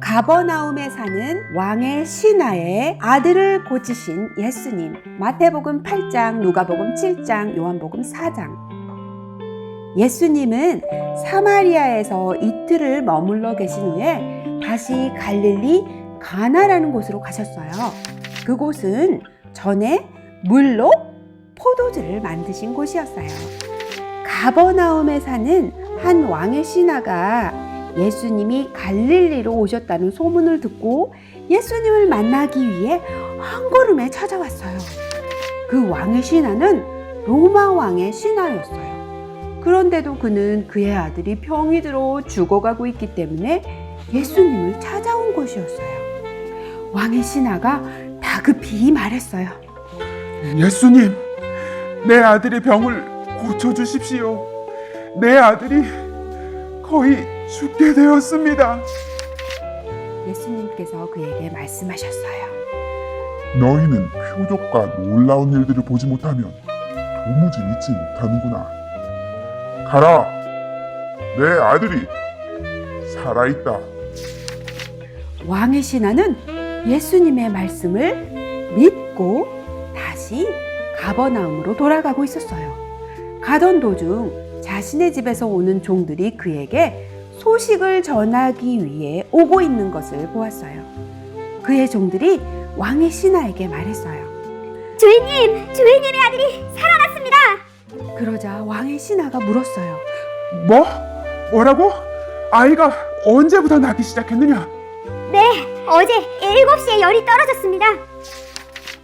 가버나움에 사는 왕의 신하의 아들을 고치신 예수님. 마태복음 8장, 누가복음 7장, 요한복음 4장. 예수님은 사마리아에서 이틀을 머물러 계신 후에 다시 갈릴리 가나라는 곳으로 가셨어요. 그곳은 전에 물로 포도주를 만드신 곳이었어요. 가버나움에 사는 한 왕의 신하가 예수님이 갈릴리로 오셨다는 소문을 듣고 예수님을 만나기 위해 한 걸음에 찾아왔어요. 그 왕의 신하는 로마 왕의 신하였어요. 그런데도 그는 그의 아들이 병이 들어 죽어가고 있기 때문에 예수님을 찾아온 것이었어요. 왕의 신하가 다급히 말했어요. 예수님, 내 아들의 병을 고쳐주십시오. 내 아들이 거의 죽게 되었습니다. 예수님께서 그에게 말씀하셨어요. 너희는 표적과 놀라운 일들을 보지 못하면 도무지 믿지 못하는구나. 가라, 내 아들이 살아있다. 왕의 신하는 예수님의 말씀을 믿고 다시 가버나움으로 돌아가고 있었어요. 가던 도중 자신의 집에서 오는 종들이 그에게 소식을 전하기 위해 오고 있는 것을 보았어요. 그의 종들이 왕의 신하에게 말했어요. 주인님, 주인님의 아들이 살아났습니다. 그러자 왕의 신하가 물었어요. 뭐? 뭐라고? 아이가 언제부터 나기 시작했느냐? 네, 어제 7시에 열이 떨어졌습니다.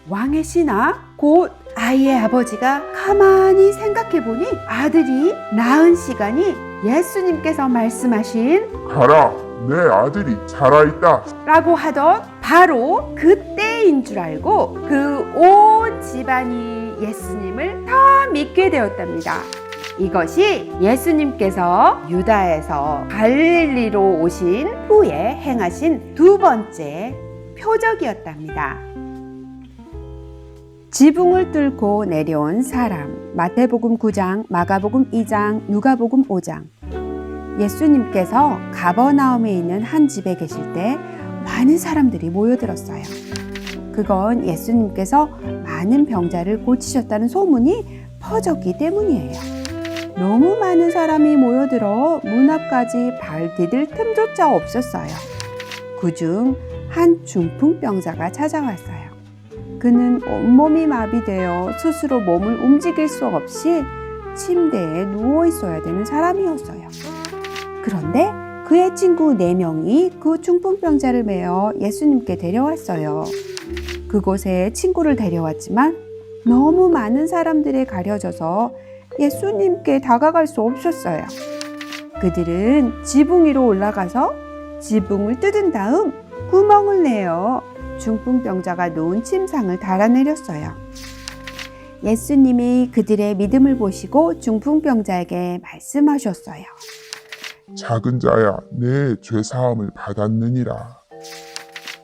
왕의 신하, 곧 아이의 아버지가 가만히 생각해 보니 아들이 낳은 시간이 예수님께서 말씀하신 가라, 내 아들이 살아있다. 라고 하던 바로 그때인 줄 알고 그 온 집안이 예수님을 다 믿게 되었답니다. 이것이 예수님께서 유다에서 갈릴리로 오신 후에 행하신 두 번째 표적이었답니다. 지붕을 뚫고 내려온 사람 마태복음 9장, 마가복음 2장, 누가복음 5장 예수님께서 가버나움에 있는 한 집에 계실 때 많은 사람들이 모여들었어요. 그건 예수님께서 많은 병자를 고치셨다는 소문이 퍼졌기 때문이에요. 너무 많은 사람이 모여들어 문 앞까지 발 디딜 틈조차 없었어요. 그중 한 중풍병자가 찾아왔어요. 그는 온몸이 마비되어 스스로 몸을 움직일 수 없이 침대에 누워 있어야 되는 사람이었어요. 그런데 그의 친구 네 명이 그 중풍병자를 메어 예수님께 데려왔어요. 그곳에 친구를 데려왔지만 너무 많은 사람들에 가려져서 예수님께 다가갈 수 없었어요. 그들은 지붕 위로 올라가서 지붕을 뜯은 다음 구멍을 내어 중풍병자가 놓은 침상을 달아내렸어요. 예수님이 그들의 믿음을 보시고 중풍병자에게 말씀하셨어요. 작은 자야, 내 죄사함을 받았느니라.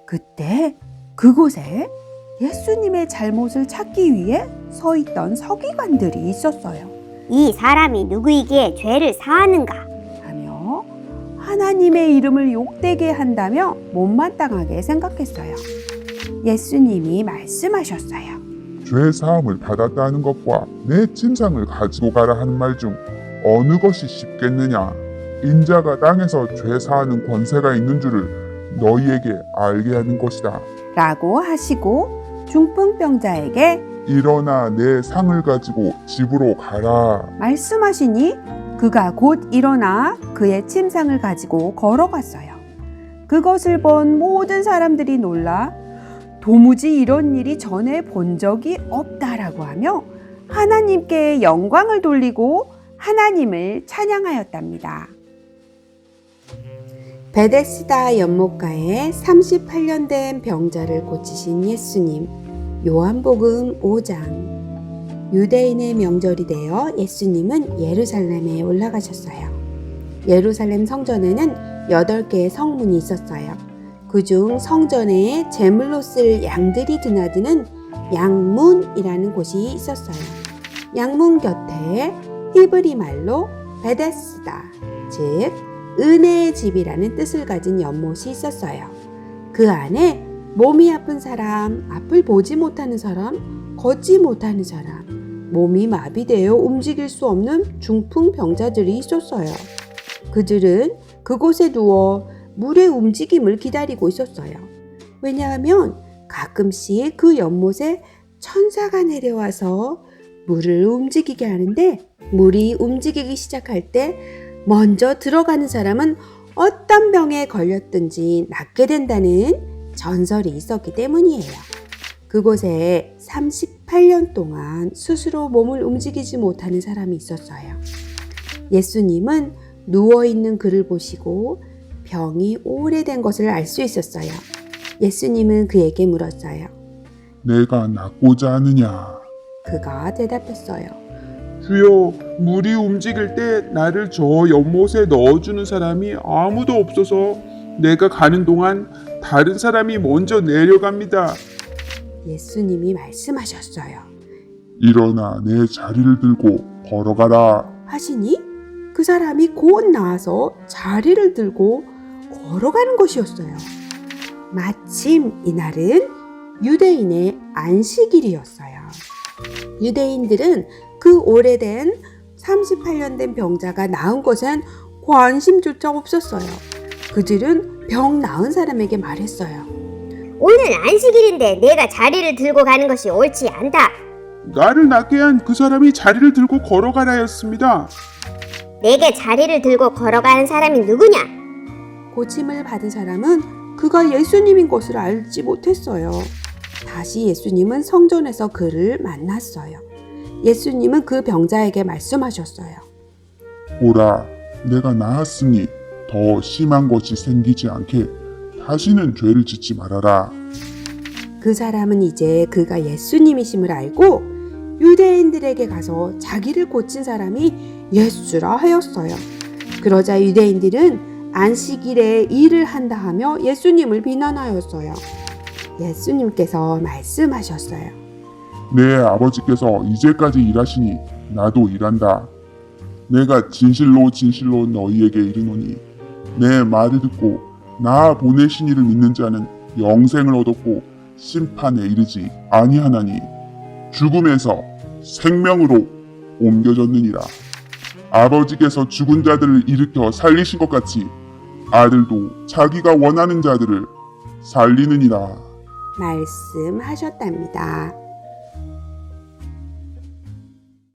그때 그곳에 예수님의 잘못을 찾기 위해 서 있던 서기관들이 있었어요. 이 사람이 누구이기에 죄를 사하는가? 하며 하나님의 이름을 욕되게 한다며 못마땅하게 생각했어요. 예수님이 말씀하셨어요. 죄 사함을 받았다는 것과 내 침상을 가지고 가라 하는 말 중 어느 것이 쉽겠느냐? 인자가 땅에서 죄 사하는 권세가 있는 줄을 너희에게 알게 하는 것이다. 라고 하시고 중풍병자에게 일어나 내 상을 가지고 집으로 가라. 말씀하시니 그가 곧 일어나 그의 침상을 가지고 걸어갔어요. 그것을 본 모든 사람들이 놀라 도무지 이런 일이 전에 본 적이 없다라고 하며 하나님께 영광을 돌리고 하나님을 찬양하였답니다. 베데스다 연못가에 38년 된 병자를 고치신 예수님 요한복음 5장 유대인의 명절이 되어 예수님은 예루살렘에 올라가셨어요. 예루살렘 성전에는 8개의 성문이 있었어요. 그중 성전에 제물로 쓸 양들이 드나드는 양문이라는 곳이 있었어요. 양문 곁에 히브리 말로 베데스다, 즉 은혜의 집이라는 뜻을 가진 연못이 있었어요. 그 안에 몸이 아픈 사람, 앞을 보지 못하는 사람, 걷지 못하는 사람, 몸이 마비되어 움직일 수 없는 중풍 병자들이 있었어요. 그들은 그곳에 누워 물의 움직임을 기다리고 있었어요. 왜냐하면 가끔씩 그 연못에 천사가 내려와서 물을 움직이게 하는데 물이 움직이기 시작할 때 먼저 들어가는 사람은 어떤 병에 걸렸든지 낫게 된다는 전설이 있었기 때문이에요. 그곳에 38년 동안 스스로 몸을 움직이지 못하는 사람이 있었어요. 예수님은 누워있는 그를 보시고 병이 오래된 것을 알 수 있었어요. 예수님은 그에게 물었어요. 내가 낫고자 하느냐? 그가 대답했어요. 주여, 물이 움직일 때 나를 저 연못에 넣어주는 사람이 아무도 없어서 내가 가는 동안 다른 사람이 먼저 내려갑니다. 예수님이 말씀하셨어요. 일어나 내 자리를 들고 걸어가라. 하시니 그 사람이 곧 나와서 자리를 들고 걸어가는 것이었어요. 마침 이날은 유대인의 안식일이었어요. 유대인들은 그 오래된 38년 된 병자가 나은 것엔 관심조차 없었어요. 그들은 병 나은 사람에게 말했어요. 오늘 안식일인데 내가 자리를 들고 가는 것이 옳지 않다. 나를 낫게 한 그 사람이 자리를 들고 걸어가라였습니다. 내게 자리를 들고 걸어가는 사람이 누구냐? 고침을 받은 사람은 그가 예수님인 것을 알지 못했어요. 다시 예수님은 성전에서 그를 만났어요. 예수님은 그 병자에게 말씀하셨어요. 보라, 내가 나았으니 더 심한 것이 생기지 않게 다시는 죄를 짓지 말아라. 그 사람은 이제 그가 예수님이심을 알고 유대인들에게 가서 자기를 고친 사람이 예수라 하였어요. 그러자 유대인들은 안식일에 일을 한다 하며 예수님을 비난하였어요. 예수님께서 말씀하셨어요. 내 아버지께서 이제까지 일하시니 나도 일한다. 내가 진실로 진실로 너희에게 이르노니 내 말을 듣고 나 보내신 이를 믿는 자는 영생을 얻었고 심판에 이르지 아니하나니 죽음에서 생명으로 옮겨졌느니라. 아버지께서 죽은 자들을 일으켜 살리신 것 같이 아들도 자기가 원하는 자들을 살리느니라. 말씀하셨답니다.